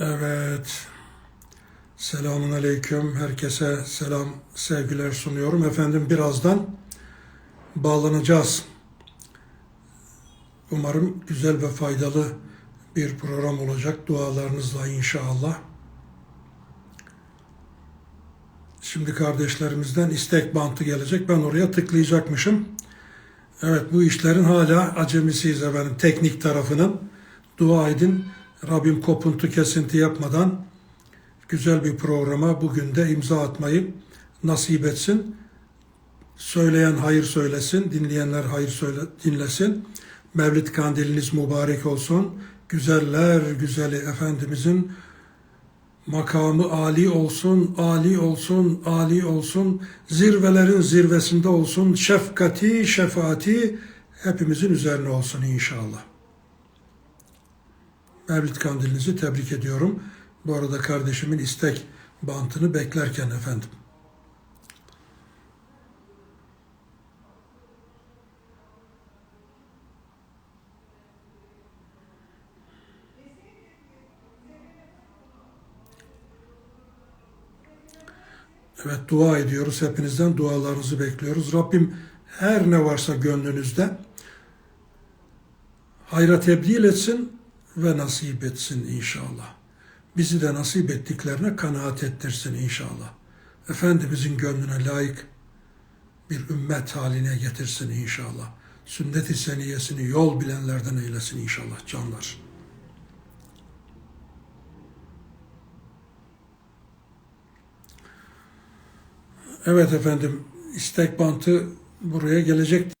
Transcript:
Evet. Selamun aleyküm. Herkese selam, sevgiler sunuyorum. Efendim birazdan bağlanacağız. Umarım güzel ve faydalı bir program olacak. Dualarınızla inşallah. Şimdi kardeşlerimizden istek bantı gelecek. Ben oraya tıklayacakmışım. Evet bu işlerin hala acemisiyiz efendim. Teknik tarafının. Dua edin. Rabbim kopuntu kesinti yapmadan güzel bir programa bugün de imza atmayı nasip etsin. Söyleyen hayır söylesin, dinleyenler hayır söyle, dinlesin. Mevlid kandiliniz mübarek olsun. Güzeller güzeli Efendimizin makamı âli olsun, âli olsun, âli olsun. Zirvelerin zirvesinde olsun. Şefkati, şefaati hepimizin üzerine olsun inşallah. Mevlid kandilinizi tebrik ediyorum. Bu arada kardeşimin istek bantını beklerken efendim. Evet dua ediyoruz. Hepinizden dualarınızı bekliyoruz. Rabbim her ne varsa gönlünüzde hayra tebdil etsin ve nasip etsin inşallah. Bizi de nasip ettiklerine kanaat ettirsin inşallah. Efendimizin gönlüne layık bir ümmet haline getirsin inşallah. Sünnet-i seniyesini yol bilenlerden eylesin inşallah canlar. Evet efendim istek bantı buraya gelecek